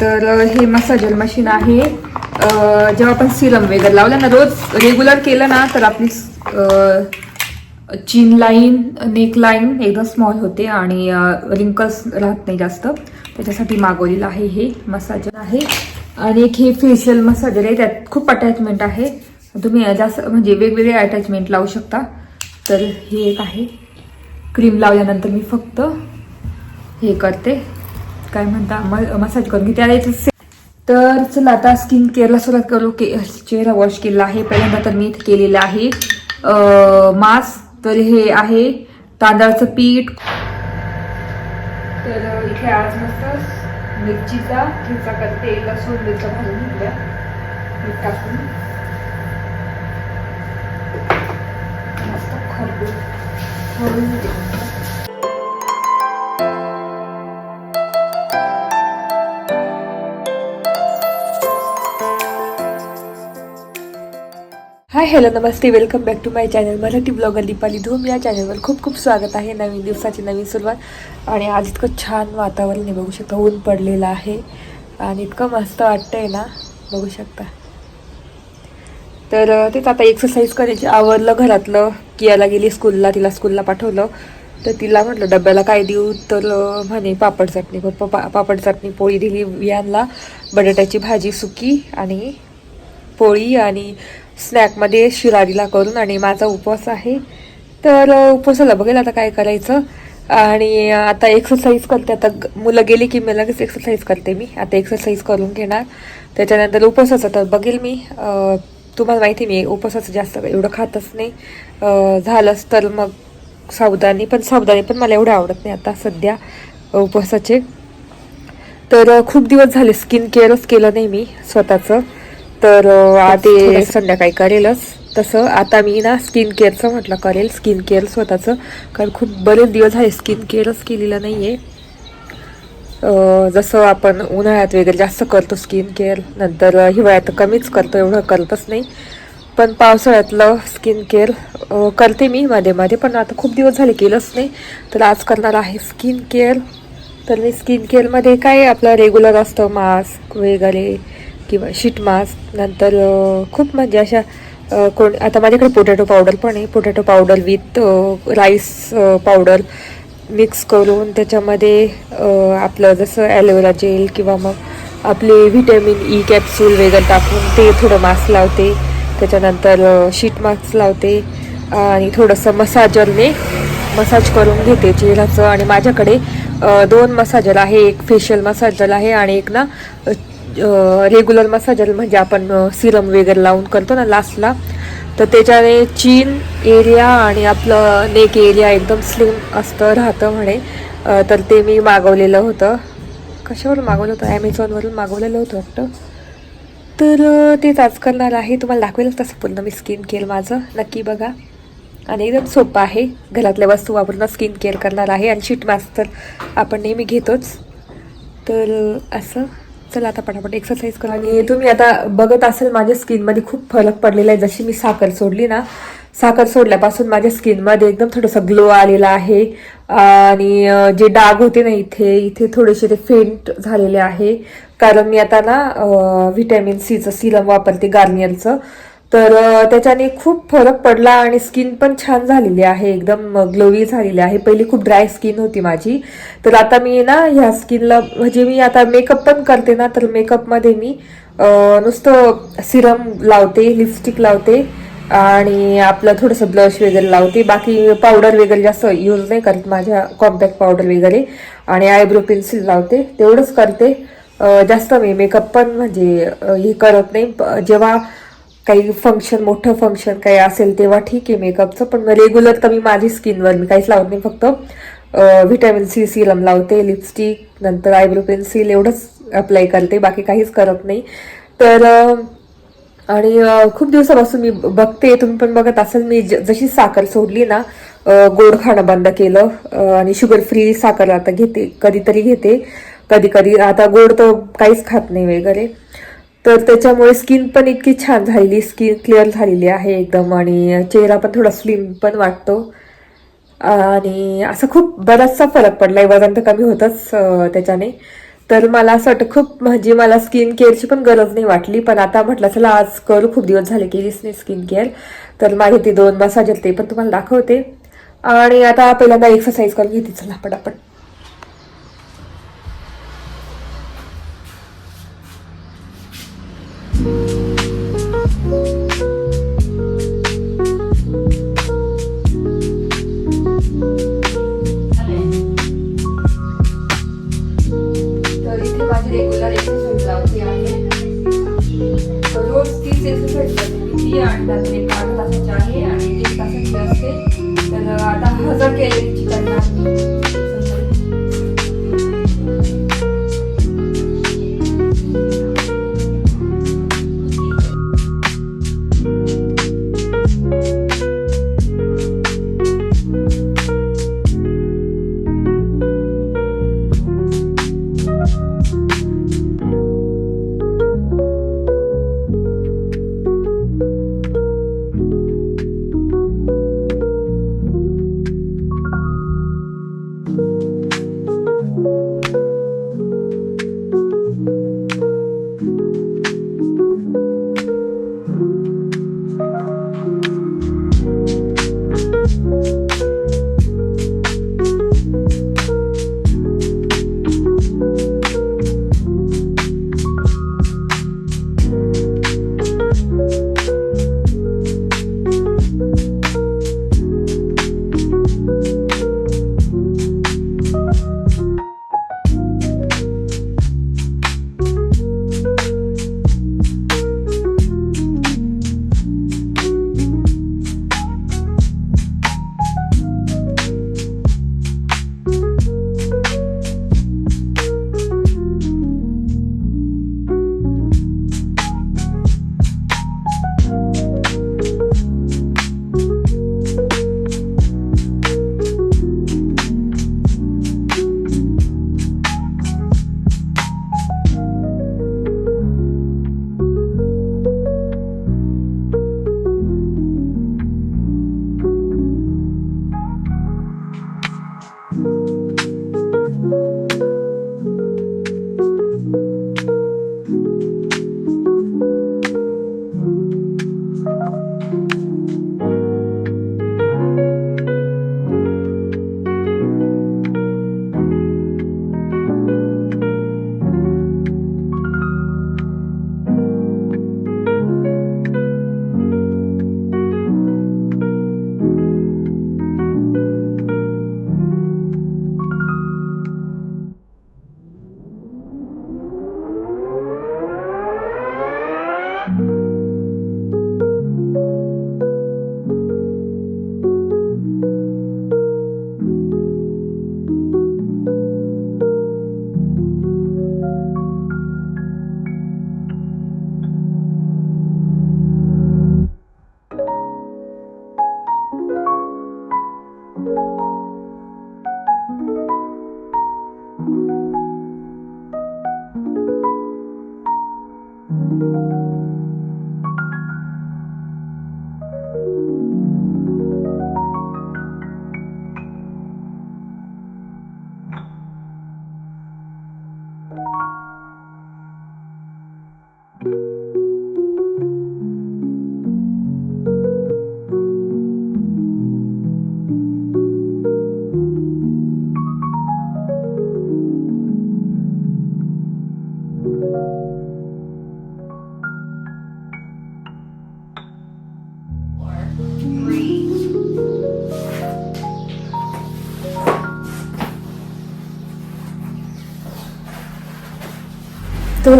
तर हे मसाजल मशीन आहे. जेव्हा आपण सिरम वगैरे लावलं ना रोज रेग्युलर केलं ना तर आपली चीन लाईन नेक लाईन एकदम स्मॉल होते आणि रिंकल्स राहत नाही जास्त. त्याच्यासाठी मागवलेलं आहे हे मसाजर आहे. आणि एक हे फेशियल मसाजर आहे त्यात खूप अटॅचमेंट आहे. तुम्ही जास्त म्हणजे वेगवेगळे अटॅचमेंट लावू शकता. तर हे एक आहे. क्रीम लावल्यानंतर मी फक्त हे करते. काय म्हणता मसाज करून घेते. आता याचं तर चला आता स्किन केअरला सुरुवात करू. के चेहरा वॉश केलेला आहे. पहिल्यांदा तर मी इथे केलेलं आहे. मास्क तर हे आहे. तांदळाचं पीठ. तर इथे आज मस्त मिरचीचा ठेचा करते लसूण मिरच्या घालून घेतल्या. मीठ टाकून. मस्त खरबूज खरडून घेते hi hello Namaste welcome back to my channel Marathi blogger Deepali Dhoom. या चॅनलवर खूप खूप स्वागत आहे. नवीन दिवसाची नवीन सुरुवात. आणि आज इतकं छान वातावरण आहे बघू शकता ऊन पडलेलं आहे. आणि इतकं मस्त वाटतंय ना बघू शकता. तर तेच आता एक्सरसाइज करायची. आवरलं घरातलं कियाला गेली स्कूलला तिला स्कूलला पाठवलं. तर तिला म्हटलं डब्याला काय देऊ? तर म्हणे पापड चटणी. पप्पा पा पापड चटणी पोळी दिली यांना. बटाट्याची भाजी सुकी आणि पोळी आणि स्नॅकमध्ये शिरारीला करून आणि माझा उपवास आहे. तर उपवासाला बघेल आता काय करायचं. आणि आता एक्सरसाइज करते. आता मुलं गेली की मी लगेच एक्सरसाइज करते मी. आता एक्सरसाइज करून घेणार. त्याच्यानंतर उपवासाचं तर बघेल मी. तुम्हाला माहिती मी उपवासाचं जास्त एवढं खातच नाही. झालंच तर मग सावधानी पण सावधानी पण मला एवढं आवडत नाही आता सध्या उपवासाचे. तर खूप दिवस झाले स्किन केअरच केलं नाही मी स्वतःचं. तर अ, आ- ते संध्याकाळी करेलच. तसं आता मी ना स्किन केअरचं म्हटलं करेल स्किन केअर स्वतःचं. कारण खूप बरेच दिवस झाले स्किन केअरच केलेलं नाही आहे जसं आपण उन्हाळ्यात वगैरे जास्त करतो स्किन केअर नंतर हिवाळ्यात कमीच करतो एवढं करतच नाही. पण पावसाळ्यातलं स्किन केअर करते मी मध्ये मध्ये पण आता खूप दिवस झाले केलंच नाही. तर आज करणार आहे स्किन केअर तर मी स्किन केअरमध्ये काय आपलं रेग्युलर असतं मास्क वगैरे किंवा शीट मास्क नंतर खूप म्हणजे अशा कोण आता माझ्याकडे पोटॅटो पावडर पण आहे. Potato powder with rice powder mix करून त्याच्यामध्ये आपलं जसं ॲलोवेरा जेल किंवा मग आपले व्हिटॅमिन ई कॅप्सूल वगैरे टाकून ते थोडं मास्क लावते. त्याच्यानंतर शीट मास्क लावते. आणि थोडंसं मसाजरने मसाज करून घेते चेहऱ्याचं. आणि माझ्याकडे दोन मसाजर आहे. एक फेशियल मसाजर आहे आणि एक ना रेग्युलर मसाजर म्हणजे आपण सिरम वगैरे लावून करतो ना लास्टला तर त्याच्याने चीन एरिया आणि आपलं नेक एरिया एकदम स्लिम असतं राहतं म्हणे. तर ते मी मागवलेलं होतं. कशावरून मागवलं होतं? ॲमेझॉनवरून मागवलेलं होतं वाटतं. तर तेच आज करणार आहे. तुम्हाला दाखवेल तसं पूर्ण मी स्किन केअर माझं. नक्की बघा. आणि एकदम सोपं आहे. घरातल्या वस्तू वापरून स्किन केअर करणार आहे. आणि शीट मास्क तर आपण नेहमी घेतोच. तर असं. चला आता पटापट एक्सरसाइज करा आणि तुम्ही आता बघत असेल माझ्या स्किनमध्ये खूप फरक पडलेला आहे. जशी मी साखर सोडली ना साखर सोडल्यापासून माझ्या स्किनमध्ये एकदम थोडंसं ग्लो आलेला आहे. आणि जे डाग होते ना इथे इथे थोडेसे ते फेंट झालेले आहे. कारण मी आता ना व्हिटॅमिन सीचं सिरम वापरते गार्नियरचं तर त्याच्याने खूप फरक पडला आणि स्किन पण छान झालेली आहे. एकदम ग्लोवी झालेली आहे. पहिली खूप ड्राय स्किन होती माझी. तर आता मी ना ह्या स्किनला म्हणजे मी आता मेकअप पण करते ना तर मेकअपमध्ये मी नुसतं सिरम लावते लिपस्टिक लावते आणि आपलं थोडंसं ब्लश वगैरे लावते. बाकी पावडर वगैरे जास्त यूज नाही करत माझ्या कॉम्पॅक्ट पावडर वगैरे. आणि आयब्रो पेन्सिल लावते. तेवढंच करते. जास्त मी मेकअप पण म्हणजे हे करत नाही. जेव्हा काही फंक्शन मोठं फंक्शन काही असेल तेव्हा ठीक आहे मेकअपचं पण रेग्युलर तर मी माझी स्किनवर मी काहीच लावत नाही फक्त व्हिटॅमिन सी सिरम लावते लिपस्टिक नंतर आयब्रो पेन्सिल एवढंच अप्लाय करते बाकी काहीच करत नाही. तर आणि खूप दिवसापासून मी बघते तुम्ही पण बघत असाल मी ज- जशी साखर सोडली ना गोड खाणं बंद केलं आणि शुगर फ्री साखर आता घेते कधीतरी घेते. कधी कधी आता गोड तर काहीच खात नाही वगैरे. तर त्याच्यामुळे स्किन पण इतकी छान झालेली स्किन क्लिअर झालेली आहे एकदम आणि चेहरा पण थोडा स्लिम पण वाटतो. आणि असं खूप बराचसा फरक पडलाय वजन तर कमी होतंच त्याच्याने. तर मला असं वाटतं खूप म्हणजे मला स्किन केअरची पण गरज नाही वाटली पण आता म्हटलं चला आज करू खूप दिवस झाले केलीच नाही स्किन केअर तर माझे ते दोन मसाज ते पण तुम्हाला दाखवते. आणि आता पहिल्यांदा एक्सरसाइज करून घेते चला पटापट.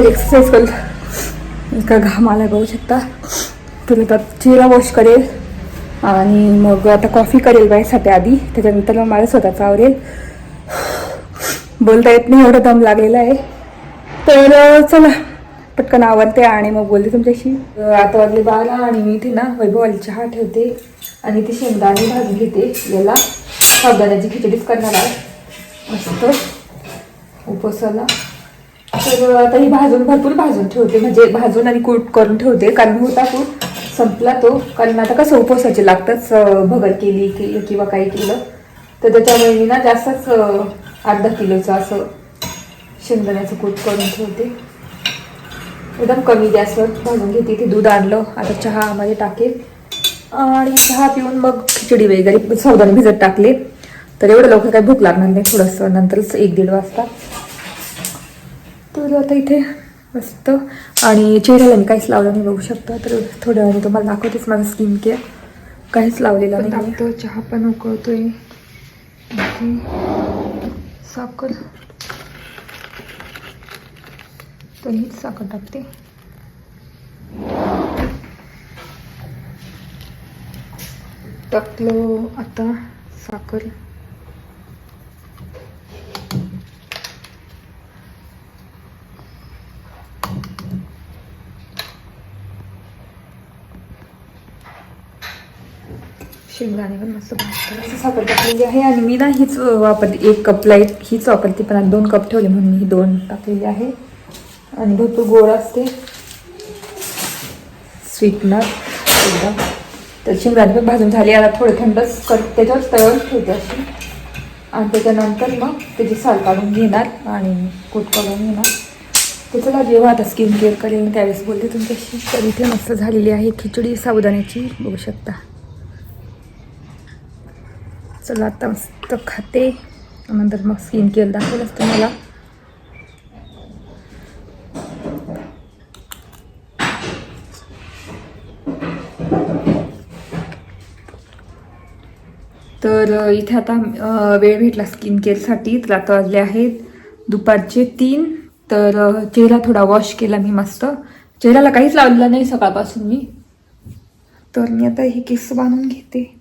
तर एक्सरसाइज करेल. इतका घाम आला बघू शकता. तर आता चेहरा वॉश करेल. आणि मग आता कॉफी करेल बाईसाठी आधी. त्याच्यानंतर मग मला स्वतःच आवरेल. बोलता येत नाही एवढा दम लागलेला आहे. तर चला. पटकन आवडते आणि मग बोलते तुमच्याशी. आता वाजले बारा आणि मी इथे ना वैभवाली चहा ठेवते. आणि ती शेंगदाणे भाजून घेते. याला साबदाण्याची खिचडीच करणार आहे. मस्त. उपसाला. तर आता ही भाजून भरपूर भाजून ठेवते. म्हणजे भाजून आणि कूट करून ठेवते. कारण होता कूट संपला तो. कारण आता कसं उपवासाचे लागतंच भगर केली की किंवा काही केलं. तर त्याच्यामुळे मी ना जास्तच अर्धा किलोचं असं शेंगदाण्याचं कूट करून ठेवते. एकदम कमी गॅसवर भाजून घेते. ते दूध आणलं आता चहामध्ये टाकेल. आणि चहा पिऊन मग खिचडी वगैरे सावधान भिजत टाकले. तर एवढं लवकर काही भूक लागणार नाही. थोडंसं नंतरच एक दीड वाजता. तर आता इथे मस्त. आणि चेहऱ्याला मी काहीच लावलं नाही बघू शकता. तर थोड्या वेळाने तुम्हाला दाखवतेच माझं स्किन केअर काहीच लावलेलं नाही तो चहा पण उकळतोय. साखर. तर हीच साखर टाकते. टाकलो आता साखर. शेंगदाणे पण मस्त असं साखर टाकलेली आहे आणि मी ना हीच वापरते एक कप लाइट हीच वापरते पण दोन कप ठेवले म्हणून मी ही दोन टाकलेली आहे. आणि भरपूर गोड असते. स्वीटनर एकदम तर शेंगदाणे पण भाजून झाली आता थोडं थंडच कर त्याच्यावर तळून ठेवते अशी. आणि त्याच्यानंतर मग त्याची साल काढून घेणार आणि कूट काढून घेणार. तर चला जेव्हा आता स्किन केअर करेल त्यावेळेस बोलते तुमच्याशी. तर इथे मस्त झालेली आहे खिचडी साबुदाण्याची बघू शकता. चला आता मस्त खाते. नंतर मग स्किन केअर दाखवलंच तुम्हाला तर इथे आता वेळ भेटला स्किन केअरसाठी तर आता वाजले आहेत दुपारचे तीन. तर चेहरा थोडा वॉश केला मी मस्त. चेहऱ्याला काहीच लावलेला नाही सकाळपासून मी. तर मी आता हे केस बांधून घेते.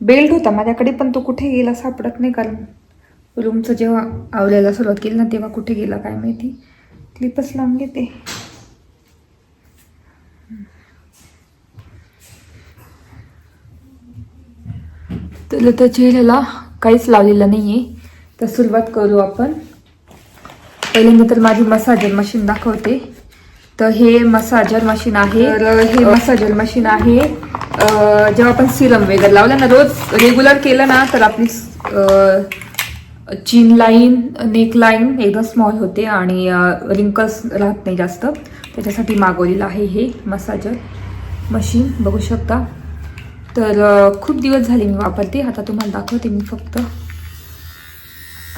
बेल्ट होता. माझ्याकडे पण तो कुठे गेला सापडत नाही कारण रूमचं जेव्हा आवलायला सुरुवात केली ना तेव्हा कुठे गेला काय माहिती. क्लिपच लावून घेते. तर त्या चेहऱ्याला काहीच लावलेलं नाही आहे तर सुरुवात करू आपण. पहिल्यांदा तर माझी मसाजर मशीन दाखवते. तर हे मसाजर मशीन आहे. तर हे मसाजर मशीन आहे. जेव्हा आपण सिरम वगैरे लावलं ना रोज रेग्युलर केलं ना तर आपली चीन लाईन नेक लाईन एकदम स्मॉल होते आणि रिंकल्स राहत नाही जास्त. त्याच्यासाठी मागवलेलं आहे हे मसाजर मशीन बघू शकता. तर खूप दिवस झाले मी वापरते. आता तुम्हाला दाखवते मी फक्त.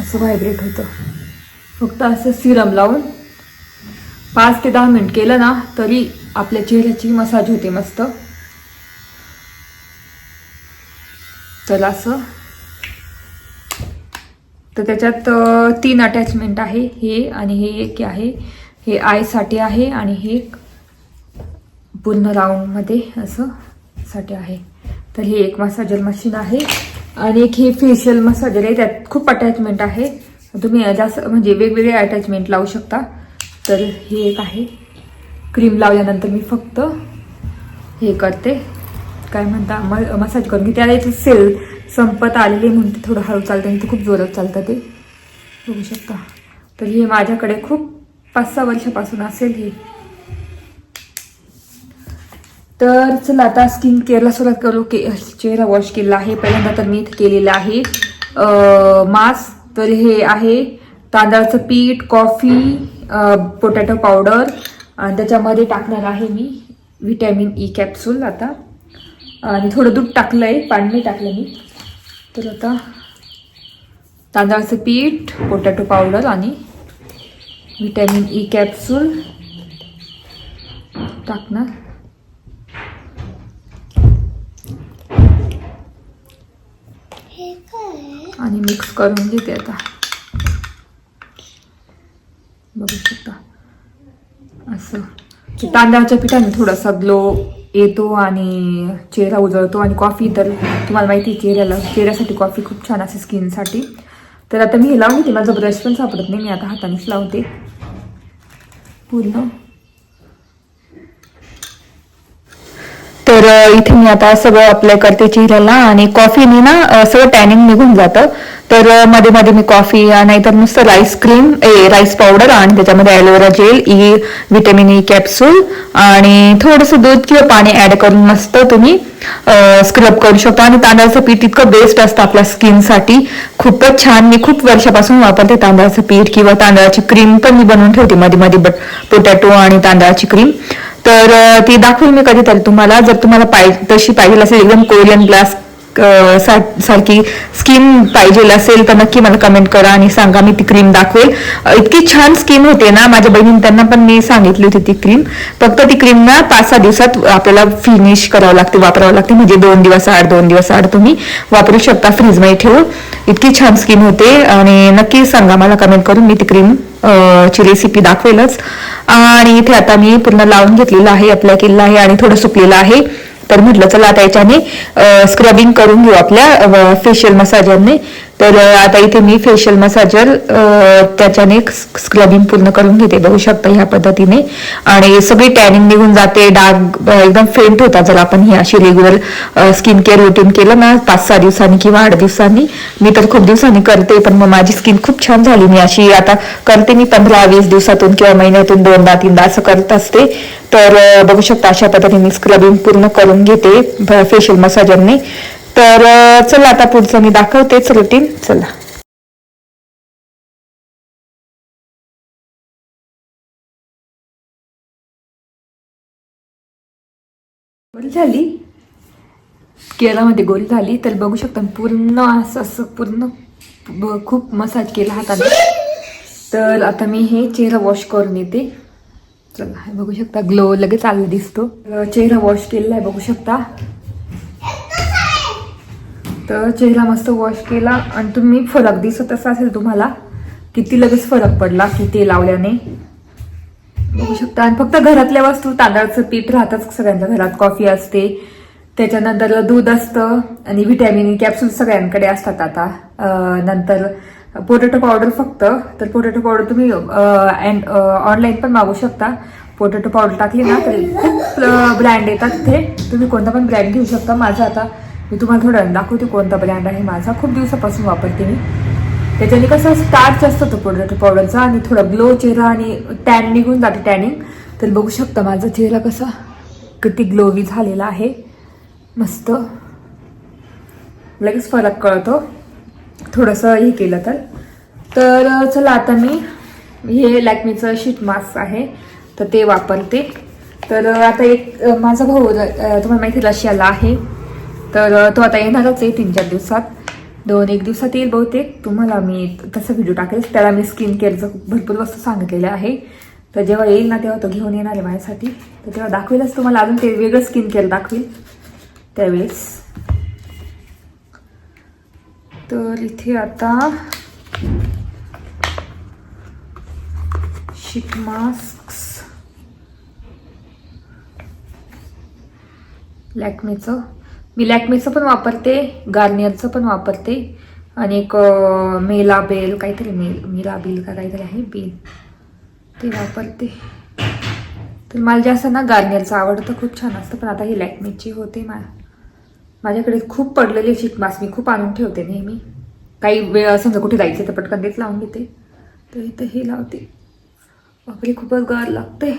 असं व्हायब्रेट होतं. फक्त असं सिरम लावून पाच ते दहा मिनिट केलं ना तरी आपल्या चेहऱ्याची मसाज होते मस्त. तर असं. तर त्याच्यात तीन अटॅचमेंट आहे हे आणि हे एक आहे. हे आयसाठी आहे आणि हे एक पूर्ण राऊंडमध्ये असं साठी आहे. तर हे एक मसाजर मशीन आहे आणि एक हे फेशियल मसाजर आहे. त्यात खूप अटॅचमेंट आहे. तुम्ही जास्त म्हणजे वेगवेगळे अटॅचमेंट लावू शकता. तर हे एक आहे. क्रीम लावल्यानंतर मी फक्त हे करते. काय म्हणता म मसाज करून घेते. त्याला इथे सेल संपत आलेली म्हणून ते थोडं हळू चालतं आणि ते खूप जोरात चालतं ते. बघू शकता. तर हे माझ्याकडे खूप पाच सहा वर्षापासून असेल हे. तर चला आता स्किन केअरला सुरुवात करू. के चेहरा वॉश केलेला आहे. पहिल्यांदा तर मी इथे केलेलं आहे. मास्क तर हे आहे. तांदळाचं पीठ कॉफी पोटॅटो पावडर आणि त्याच्यामध्ये टाकणार आहे मी व्हिटॅमिन ई कॅप्सूल आता. आणि थोडं दूध टाकलं आहे पाणी टाकलं मी. तर आता तांदळाचं पीठ पोटॅटो पावडर आणि व्हिटॅमिन ई कॅप्सूल टाकणार. आणि मिक्स करून घेते आता. बघू शकता. असं. तांदळाच्या पिठाने थोडासा ग्लो येतो आणि चेहरा उजळतो आणि कॉफी तर तुम्हाला माहिती आहे चेहऱ्याला चेहऱ्यासाठी कॉफी खूप छान असते स्किनसाठी तर आता मी हे लावून घेते माझा ब्रश पण सापडत नाही मी आता हातानेच लावते. पूर्ण. तर इथे मी आता सगळं अप्लाय करते चेहऱ्याला आणि कॉफीने ना सगळं टॅनिंग निघून जातं. तर मध्ये मध्ये मी कॉफी नाहीतर नुसतं राईस क्रीम ए राईस पावडर आणि त्याच्यामध्ये aloe vera gel E vitamin E capsule आणि थोडंसं दूध किंवा पाणी ऍड करून मस्त तुम्ही स्क्रब करू शकता. आणि तांदळाचं पीठ इतकं बेस्ट असतं आपल्या स्किनसाठी खूपच छान. मी खूप वर्षापासून वापरते तांदळाचं पीठ किंवा तांदळाची क्रीम पण मी बनवून ठेवते मध्ये मध्ये बट पोटॅटो आणि तांदळाची क्रीम तर ती दाखवेल मी कधीतरी तुम्हाला. जर तुम्हाला पाहिजे तशी पाहिजे असेल एकदम कोरियन ग्लास सारखी स्किन पाहिजे असेल तर नक्की मला कमेंट करा आणि सांगा मी ती क्रीम दाखवेल. इतकी छान स्किन होते ना माझ्या बहिणी त्यांना पण मी सांगितली होती ती क्रीम फक्त ती क्रीम ना पाच सहा दिवसात आपल्याला फिनिश करावं लागते वापरावं लागते. म्हणजे दोन दिवस आड दोन दिवस आड तुम्ही वापरू शकता फ्रीजमध्ये ठेवून. इतकी छान स्किन होते आणि नक्की सांगा मला कमेंट करून मी ती क्रीम ची रेसिपी दाखवेलच. आणि इथे आता मी पूर्ण लावून घेतलेलं आहे अप्लाय केलेलं आहे आणि थोडं सुकलेलं आहे. तर म्हटलं चला आता याच्याने स्क्रबिंग करून घेऊ आपल्या फेशियल मसाजांनी तर आता इथे मी फेशियल मसाजर त्याच्याने स्क्रबिंग पूर्ण करून घेते. बघू शकता ह्या पद्धतीने. आणि सगळी टॅनिंग निघून जाते. डाग एकदम फेंट होता जर आपण ही अशी रेग्युलर स्किन केअर रुटीन केलं ना पाच सहा दिवसांनी किंवा आठ दिवसांनी. मी तर खूप दिवसांनी करते पण मग माझी स्किन खूप छान झाली. मी अशी आता करते मी पंधरा वीस दिवसातून किंवा महिन्यातून दोनदा तीनदा असं करत असते. तर बघू शकता अशा पद्धतीने स्क्रबिंग पूर्ण करून घेते फेशियल मसाजरने तर चला आता पुढचं मी दाखवतेच रुटीन चला. गोरी झाली? केरामध्ये गोरी झाली तर बघू शकता पूर्ण असं असं पूर्ण खूप मसाज केला हाताने. तर आता मी हे चेहरा वॉश करून येते. चला बघू शकता ग्लो लगेच आलेला दिसतो. चेहरा वॉश केलेला आहे बघू शकता. तर चेहरा मस्त वॉश केला आणि तुम्ही फरक दिसत असा असेल तुम्हाला. किती लगेच फरक पडला की ते लावल्याने. बघू शकता. आणि फक्त घरातल्या वस्तू तांदळाचं पीठ राहतच सगळ्यांच्या घरात. कॉफी असते. त्याच्यानंतर दूध असतं. आणि व्हिटॅमिन कॅप्सूल सगळ्यांकडे असतात आता. नंतर पोटॅटो पावडर फक्त. तर पोटॅटो पावडर तुम्ही अँड ऑनलाईन पण मागू शकता. पोटॅटो पावडर टाकली ना तर खूप ब्रँड येतात तिथे. तुम्ही कोणता पण ब्रँड घेऊ शकता. माझा आता मी तुम्हाला थोडं दाखवते कोणता ब्रँड आहे माझा. खूप दिवसापासून वापरते मी. त्याच्याने कसं स्टार्च असतं तो प्रोडक्ट पावडरचा आणि थोडा ग्लो चेहरा आणि टॅन निघून जाते टॅनिंग तर बघू शकता माझा चेहरा कसा किती ग्लोवी झालेला आहे. मस्त. लगेच फरक कळतो. थोडंसं हे केलं तर. तर चला आता मी हे लॅक्मीचं शीट मास्क आहे. तर ते वापरते. तर आता एक माझा भाऊ तुम्हाला माहिती आहे, रशियाला आहे. तर तो आता येणारच आहे तीन चार दिवसात. दोन एक दिवसात येईल बहुतेक. तुम्हाला मी तसा व्हिडिओ टाकेल त्याला मी स्किन केअरचं भरपूर वस्तू सांगितलेलं आहे. तर जेव्हा येईल ना तेव्हा तो घेऊन येणार आहे माझ्यासाठी. तर तेव्हा दाखवेलच तुम्हाला. अजून ते वेगळं स्किन केअर दाखवेल. त्यावेळेस. तर इथे आता शीट मास्क लॅक्मेचं मी लॅकमेचं पण वापरते गार्नियरचं पण वापरते आणि एक मेला बेल काहीतरी मेल मिला बेल का काहीतरी आहे बेल. ते वापरते. तर मला जास्त ना गार्नियरचं आवडतं खूप छान असतं पण आता ही लॅकमेची होते मा माझ्याकडे खूप पडलेली शीट मास्क मी खूप आणून ठेवते नेहमी. काही वेळ समजा कुठे जायचं तर पटकन तेच लावून घेते. तर इथं हे लावते. बापरे खूपच गार लागते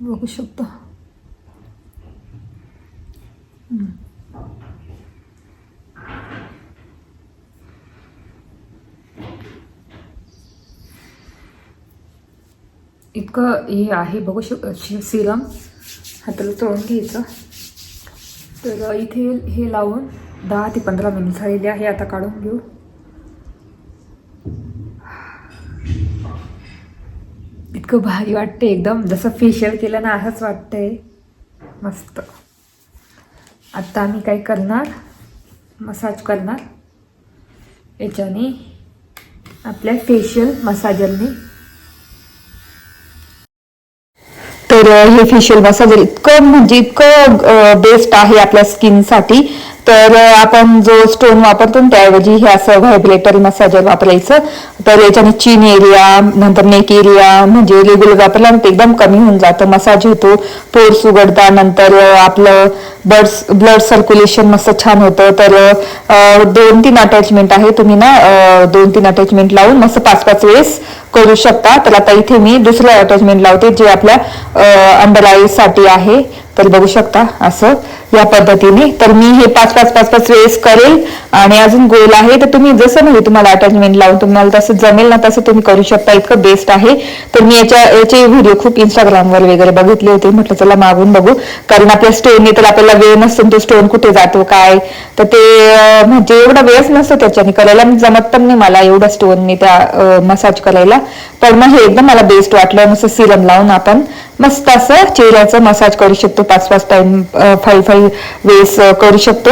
बघू शकतो. इतकं हे आहे बघू शक सिरम. हाताला चोळून घ्यायचं. तर इथे हे लावून दहा ते पंधरा मिनिट झालेले आहे आता काढून घेऊ. इतकं भारी वाटते एकदम. जसं फेशियल केलं ना असंच वाटतंय. मस्त. आत्ता आम्ही काय करणार? मसाज करणार. याच्याने आपल्या फेशियल मसाजरने तर हे फेशियल मसाजर इतकं म्हणजे इतकं बेस्ट आहे आपल्या स्किनसाठी तर आपण जो स्टोन वापरतो ना त्याऐवजी हे असं व्हायब्रेटरी मसाजर वापरायचं. तर याच्याने चीन एरिया नंतर नेक एरिया म्हणजे रेग्युलर वापरल्यानंतर एकदम कमी होऊन जातं. मसाज होतो पोर्स उघडता नंतर आपलं ब्लड ब्लड सर्क्युलेशन मस्त छान होतं. तर दोन तीन अटॅचमेंट आहे. तुम्ही ना दोन तीन अटॅचमेंट लावून मस्त पाच पाच वेळेस करू शकता. तर आता इथे मी दुसरं अटॅचमेंट लावते जे आपल्या अंडर आईजसाठी आहे. तर बघू शकता असं. या पद्धतीने. तर मी हे पाच पाच पाच पाच वेळेस करेल. आणि अजून गोल आहे तर तुम्ही जसं म्हणजे तुम्हाला अटॅचमेंट लावून तुम्हाला तसं जमेल ना तसं तुम्ही करू शकता. इतकं बेस्ट आहे. तर मी याच्या याचे व्हिडिओ खूप इंस्टाग्रामवर वगैरे बघितले होते. म्हटलं चला मागून बघू. कारण आपल्या स्टोनने तर आपल्याला वेळ नसतो तो स्टोन कुठे जातो काय? तर ते म्हणजे एवढा वेळच नसतो त्याच्याने. करायला जमत पण नाही मला एवढा स्टोनने त्या मसाज करायला. पण मग हे एकदम मला बेस्ट वाटलं. मस्त सिरम लावून आपण मस्त असं चेहऱ्याचं मसाज करू शकतो. पाच पाच टाइम फाईव्ह फाईव्ह वेळेस करू शकतो.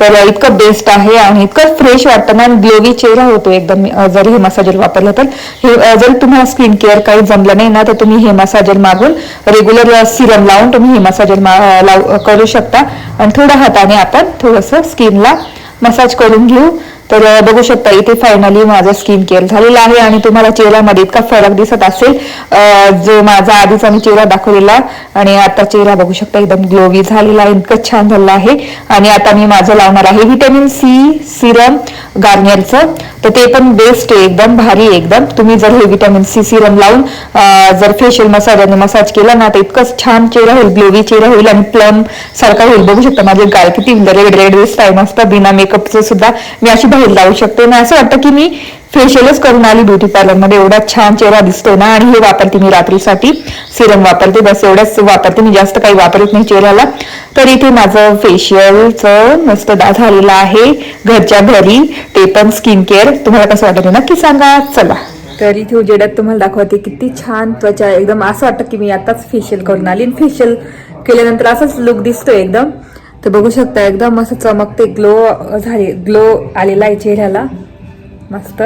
तर इतकं बेस्ट आहे आणि इतकं फ्रेश वाटतं. ना ग्लोवी चेहरा होतो एकदम. जरी हे मसाजर वापरलं तर. हे जर तुम्हाला स्किन केअर काही जमलं नाही ना तर तुम्ही हे मसाजर मागून रेग्युलर सिरम लावून तुम्ही हे मसाजर करू शकता. आणि थोड्या हाताने आपण थोडंसं स्किनला मसाज करून घेऊ. तर बघू शकता इथे फायनली माझा स्किन केअर झालेला आहे आणि तुम्हाला चेहऱ्यामध्ये इतका फरक दिसत असेल. जो माझा आधीचा मी चेहरा दाखवलेला आणि आता चेहरा बघू शकता एकदम ग्लोवी झालेला आहे इतकं छान झालेला आहे. आणि आता मी माझं लावणार आहे व्हिटॅमिन सी सिरम गार्नियरचं तर ते पण बेस्ट आहे एकदम भारी एकदम. तुम्ही जर हे व्हिटॅमिन सी सिरम लावून जर फेशियल मसाजाने मसाज केला ना तर इतकं छान चेहरा होईल ग्लोवी चेहरा होईल आणि प्लम सारखा होईल. बघू शकता माझे गाय किती रेड रेड दिसत आहे मस्त बिना मेकअपचं सुद्धा. मी अशी बाहेर लावू शकते. ना असं वाटतं की मी फेशियलच करून आली ब्युटी पार्लरमध्ये एवढा छान चेहरा दिसतोय ना आणि हे वापरते मी रात्रीसाठी. सिरम वापरते बस एवढंच वापरते. मी जास्त काही वापरत नाही चेहऱ्याला. तर इथे माझं फेशियलचं मस्त दा झालेलं आहे. घरच्या घरी. ते पण स्किन केअर तुम्हाला कसं वाटत नक्की सांगा. चला. तर इथे उजेडात तुम्हाला दाखवते किती छान त्वचा. एकदम असं वाटतं की मी आताच फेशियल करून आली. फेशियल केल्यानंतर असंच लुक दिसतो एकदम. तर बघू शकता एकदम असं चमकते ग्लो झाले ग्लो आलेला आहे चेहऱ्याला. मस्त.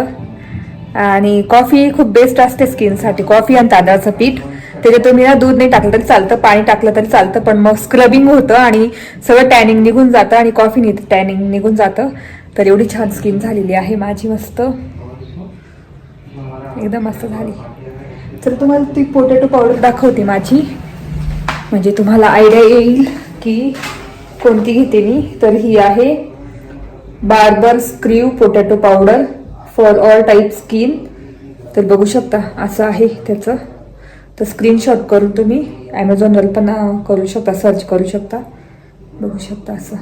आणि कॉफी खूप बेस्ट असते स्किनसाठी कॉफी आणि तांदळाचं पीठ. त्याच्यात तुम्ही ना दूध नाही टाकलं तरी चालतं पाणी टाकलं तरी चालतं पण मग स्क्रबिंग होतं आणि सगळं टॅनिंग निघून जातं आणि कॉफीने टॅनिंग निघून जातं. तर एवढी छान स्किन झालेली आहे माझी मस्त. एकदम मस्त झाली. तर तुम्हाला ती पोटॅटो पावडर दाखवते माझी. म्हणजे तुम्हाला आयडिया येईल की कोणती घेते मी? तर ही आहे बार्बर screw potato powder for all type skin. तर बघू शकता असं आहे त्याचं. तर स्क्रीनशॉट करून तुम्ही ॲमेझॉनवर पण करू शकता सर्च करू शकता. बघू शकता असं.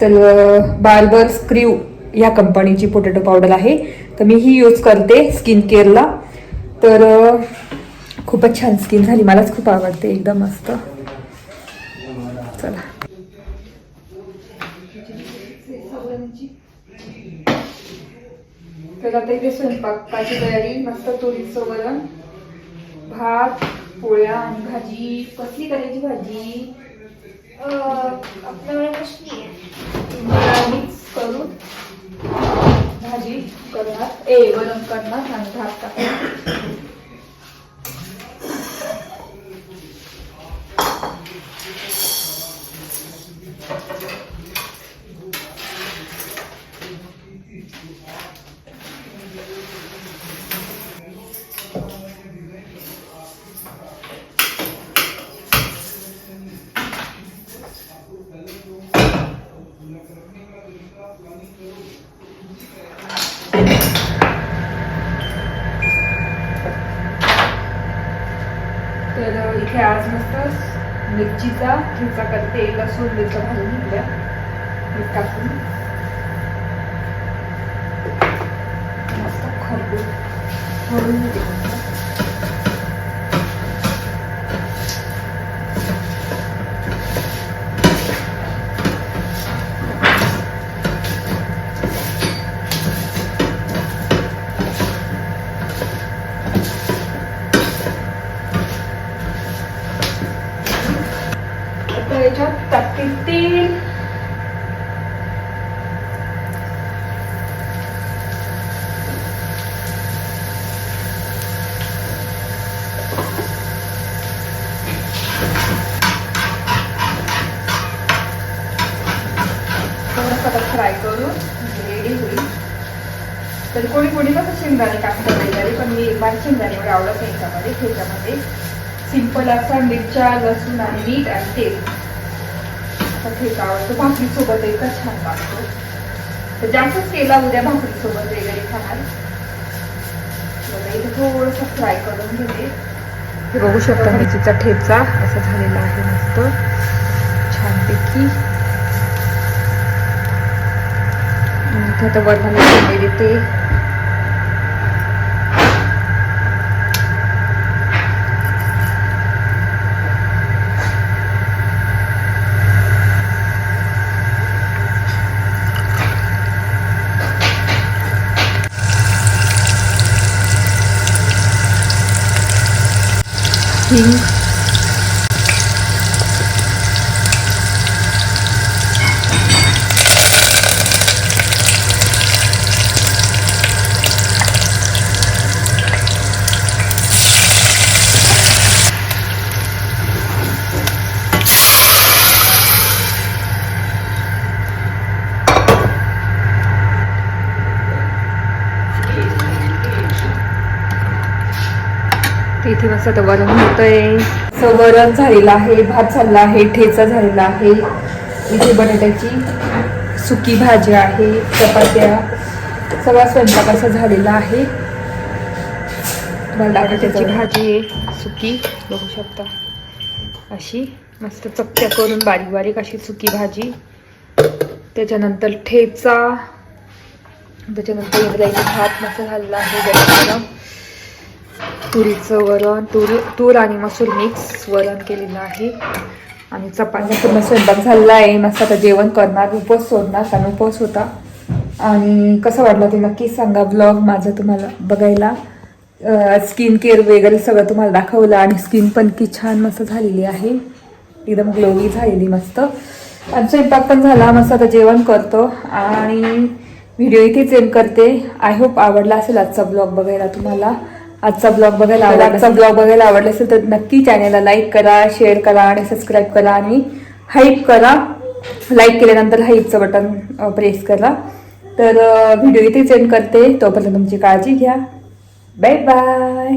तर बार्बर स्क्रीव या कंपनीची पोटॅटो पावडर आहे. तर मी ही यूज करते स्किन केअरला तर खूपच छान स्किन झाली. मलाच खूप आवडते. एकदम मस्त. चला. तर आता इथे स्वयंपाकाची तयारी मस्त तुरीचं वरण भात पोळ्या आणि भाजी. कसली करायची भाजी? आपल्याकडे कसली आहे मिक्स करून भाजी करणार. ए वरण करणार आणि भात टाकणार. तर इथे आज मस्त मिरचीचा ठेचा करते लसूण मिरच्या घालून घेतल्या. मीठ टाकून मस्त खरपूस. भरून घेते मस्त. आता याच्यात टाकते तेल रेडी होईल तर कसं शेंगदाणे टाकतात वगैरे पण मी मला शेंगदाणे एवढे आवडत नाही याच्यामध्ये ह्याच्यामध्ये सिंपल असा मिरच्या लसूण आणि मीठ आणि तेल. असा ठेचा आवडतो. भाकरीसोबत इतका छान लागतो. तर जास्तच केला उद्या भाकरीसोबत वगैरे खाणार. इथे थोडंसं फ्राय करून घेते. हे बघू शकता मिरचीचा ठेचा असा झालेला आहे मस्त. छानपैकी. इथे आता वरणाला देते. 停 इथे मस्त आता वरण होतंय. असं वरण झालेलं आहे भात झालेला आहे ठेचा झालेला आहे. इथे बटाट्याची सुकी भाजी आहे चपात्या सगळा स्वयंपाक असा झालेला आहे. बटाट्याची भाजी आहे सुकी बघू शकता. अशी मस्त चपट्या करून बारीक बारीक अशी सुकी भाजी. त्याच्यानंतर ठेचा. त्याच्यानंतर भात मस्त झालेला आहे गरम तुरीचं वरण तूर तूर आणि मसूर मिक्स वरण केलेलं आहे. आणि चपात्या पूर्ण स्वयंपाक झालेला आहे. मस्त आता जेवण करणार उपवास सोडणार कारण उपवास होता. आणि कसं वाटलं ते नक्की सांगा ब्लॉग माझं तुम्हाला बघायला. स्किन केअर वगैरे सगळं तुम्हाला दाखवलं आणि स्किन पण की छान मस्त झालेली आहे. एकदम ग्लोवी झालेली मस्त. आणि स्वयंपाक पण झाला. मस्त आता जेवण करतो. आणि व्हिडिओ इथेच एंड करते. आय होप आवडला असेल आजचा ब्लॉग बघायला तुम्हाला. आजचा ब्लॉग बघायला आवडला आजचा ब्लॉग बघायला आवडला असेल तर नक्की चॅनलला लाईक करा शेअर करा आणि सबस्क्राईब करा आणि हाईप करा. लाईक केल्यानंतर हाईपचं बटन प्रेस करा. तर व्हिडिओ इथेच एंड करते. तोपर्यंत तुमची काळजी घ्या. Bye bye